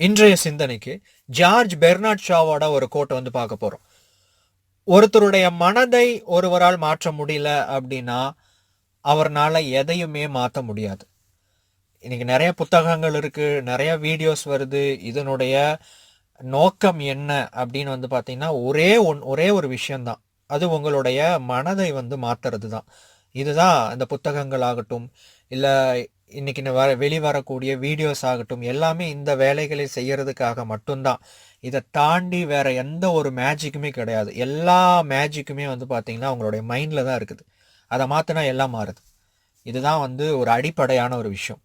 இன்றைய சிந்தனைக்கு George Bernard ஷாவோட ஒரு கோட்டை வந்து பார்க்க போகிறோம் ஒருத்தருடைய மனதை ஒருவரால் மாற்ற முடியல அப்படின்னா அவர்னால் எதையுமே மாற்ற முடியாது. இன்றைக்கி நிறைய புத்தகங்கள் இருக்குது நிறைய வீடியோஸ் வருது. இதனுடைய நோக்கம் என்ன அப்படின்னு வந்து பார்த்திங்கன்னா ஒரே ஒன் ஒரே ஒரு விஷயந்தான் அது உங்களுடைய மனதை வந்து மாற்றுறது தான் இதுதான் இந்த புத்தகங்கள் ஆகட்டும் இல்லை இன்றைக்கி இந்த வர வெளிவரக்கூடிய வீடியோஸ் ஆகட்டும் எல்லாமே இந்த வேலைகளை செய்கிறதுக்காக மட்டும்தான். இதை தாண்டி வேறு எந்த ஒரு மேஜிக்குமே கிடையாது. எல்லா மேஜிக்குமே வந்து பார்த்திங்கன்னா அவங்களுடைய மைண்டில் தான் இருக்குது. அதை மாற்றினா எல்லாம் மாறுது. இதுதான் வந்து ஒரு அடிப்படையான ஒரு விஷயம்.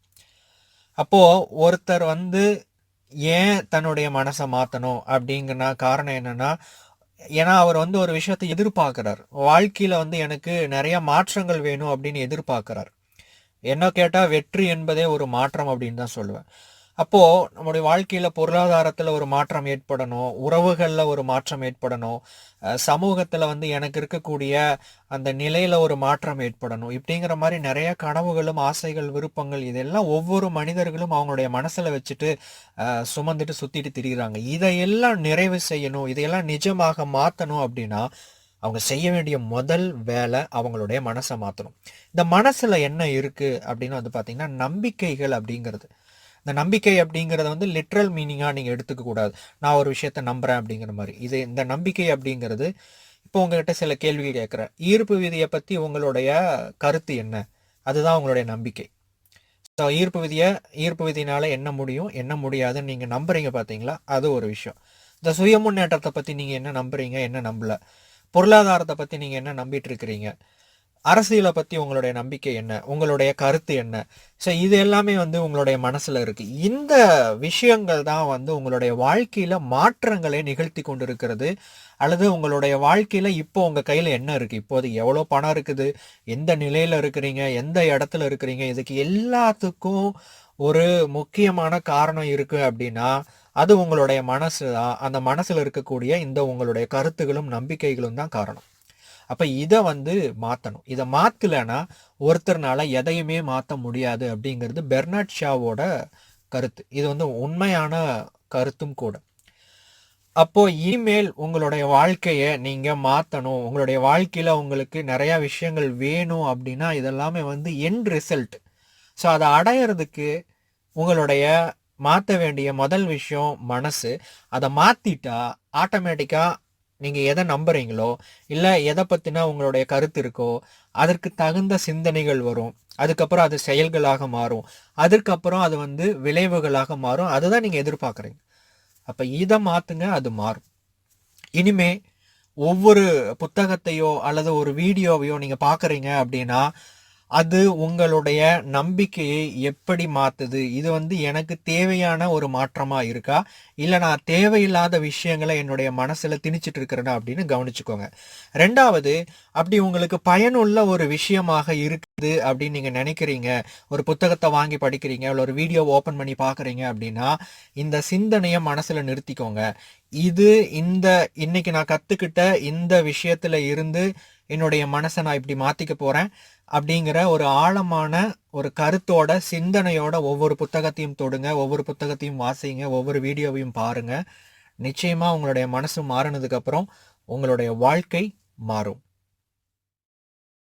அப்போது ஒருத்தர் வந்து ஏன் தன்னுடைய மனசை மாற்றணும் அப்படிங்கிற காரணம் என்னென்னா ஏன்னா அவர் வந்து ஒரு விஷயத்தை எதிர்பார்க்குறார். வாழ்க்கையில் வந்து எனக்கு நிறைய மாற்றங்கள் வேணும் அப்படின்னு எதிர்பார்க்குறார். என்ன கேட்டால் வெற்றி என்பதே ஒரு மாற்றம் அப்படின்னு தான் சொல்லுவேன். அப்போது நம்முடைய வாழ்க்கையில் பொருளாதாரத்தில் ஒரு மாற்றம் ஏற்படணும் உறவுகளில் ஒரு மாற்றம் ஏற்படணும் சமூகத்தில் வந்து எனக்கு இருக்கக்கூடிய அந்த நிலையில் ஒரு மாற்றம் ஏற்படணும் இப்படிங்கிற மாதிரி நிறைய கனவுகளும் ஆசைகள் விருப்பங்கள் இதெல்லாம் ஒவ்வொரு மனிதர்களும் அவங்களுடைய மனசில் வச்சுட்டு சுமந்துட்டு சுற்றிட்டு திரிகிறாங்க இதையெல்லாம் நிறைவு செய்யணும் இதையெல்லாம் நிஜமாக மாற்றணும் அப்படின்னா அவங்க செய்ய வேண்டிய முதல் வேலை அவங்களுடைய மனசை மாற்றணும் இந்த மனசில் என்ன இருக்குது அப்படின்னு வந்து பார்த்திங்கன்னா நம்பிக்கைகள் அப்படிங்கிறது. இந்த நம்பிக்கை அப்படிங்கிறத வந்து லிட்ரல் மீனிங்காக நீங்கள் எடுத்துக்கக்கூடாது நான் ஒரு விஷயத்த நம்புகிறேன் அப்படிங்கிற மாதிரி. இது இந்த நம்பிக்கை அப்படிங்கிறது இப்போ உங்ககிட்ட சில கேள்விகள் கேட்குறேன். ஈர்ப்பு விதியை பற்றி உங்களுடைய கருத்து என்ன? அதுதான் உங்களுடைய நம்பிக்கை. ஸோ ஈர்ப்பு விதியை ஈர்ப்பு விதினால என்ன முடியும் என்ன முடியாதுன்னு நீங்கள் நம்புறீங்க பார்த்தீங்களா அது ஒரு விஷயம். இந்த சுய முன்னேற்றத்தை பற்றி நீங்கள் என்ன நம்புறீங்க என்ன நம்பல? பொருளாதாரத்தை பற்றி நீங்கள் என்ன நம்பிட்டு இருக்கிறீங்க அரசியலை பற்றி உங்களுடைய நம்பிக்கை என்ன? உங்களுடைய கருத்து என்ன? ஸோ இது எல்லாமே வந்து உங்களுடைய மனசில் இருக்குது இந்த விஷயங்கள் தான் வந்து உங்களுடைய வாழ்க்கையில் மாற்றங்களை நிகழ்த்தி கொண்டு இருக்கிறது அல்லது உங்களுடைய வாழ்க்கையில் இப்போ உங்கள் கையில் என்ன இருக்குது இப்போது எவ்வளோ பணம் இருக்குது? எந்த நிலையில் இருக்கிறீங்க? எந்த இடத்துல இருக்கிறீங்க? இதுக்கு எல்லாத்துக்கும் ஒரு முக்கியமான காரணம் இருக்குது அப்படின்னா அது உங்களுடைய மனசு தான் அந்த மனசில் இருக்கக்கூடிய இந்த உங்களுடைய கருத்துகளும் நம்பிக்கைகளும் தான் காரணம். அப்போ இதை வந்து மாற்றணும் இதை மாற்றலைன்னா ஒருத்தர்னால எதையுமே மாற்ற முடியாது அப்படிங்கிறது பெர்னாட் ஷாவோட கருத்து. இது வந்து உண்மையான கருத்தும் கூட. அப்போது இமெயில் உங்களுடைய வாழ்க்கையை நீங்கள் மாற்றணும் உங்களுடைய வாழ்க்கையில் உங்களுக்கு நிறையா விஷயங்கள் வேணும் அப்படின்னா இதெல்லாமே வந்து என் ரிசல்ட் ஸோ அதை அடையிறதுக்கு உங்களுடைய மாற்ற வேண்டிய முதல் விஷயம் மனசு. அதை மாற்றிட்டா ஆட்டோமேட்டிக்காக நீங்கள் எதை நம்புறீங்களோ இல்லை எதை பற்றினா உங்களுடைய கருத்து இருக்கோ அதற்கு தகுந்த சிந்தனைகள் வரும். அதுக்கப்புறம் அது செயல்களாக மாறும். அதுக்கப்புறம் அது வந்து விளைவுகளாக மாறும். அதுதான் நீங்கள் எதிர்பார்க்குறீங்க. அப்போ இதை மாற்றுங்க அது மாறும். இனிமே ஒவ்வொரு புத்தகத்தையோ அல்லது ஒரு வீடியோவையோ நீங்கள் பார்க்குறீங்க அப்படின்னா அது உங்களுடைய நம்பிக்கையை எப்படி மாத்துது? இது வந்து எனக்கு தேவையான ஒரு மாற்றமா இருக்கா? இல்ல நான் தேவையில்லாத விஷயங்களை என்னுடைய மனசுல திணிச்சிட்டு இருக்கிறேனா அப்படின்னு கவனிச்சுக்கோங்க. ரெண்டாவது அப்படி உங்களுக்கு பயனுள்ள ஒரு விஷயமாக இருக்குது அப்படின்னு நீங்க நினைக்கிறீங்க. ஒரு புத்தகத்தை வாங்கி படிக்கிறீங்க இல்லை ஒரு வீடியோ ஓபன் பண்ணி பாக்குறீங்க அப்படின்னா இந்த சிந்தனையை மனசுல நிறுத்திக்கோங்க. இது இந்த இன்னைக்கு நான் கத்துக்கிட்ட இந்த விஷயத்துல இருந்து என்னுடைய மனசை நான் இப்படி மாற்றிக்க போகிறேன் அப்படிங்கிற ஒரு ஆழமான ஒரு கருத்தோட சிந்தனையோட ஒவ்வொரு புத்தகத்தையும் தொடுங்க ஒவ்வொரு புத்தகத்தையும் வாசிங்க ஒவ்வொரு வீடியோவையும் பாருங்கள் நிச்சயமாக உங்களுடைய மனசு மாறினதுக்கப்புறம் உங்களுடைய வாழ்க்கை மாறும்.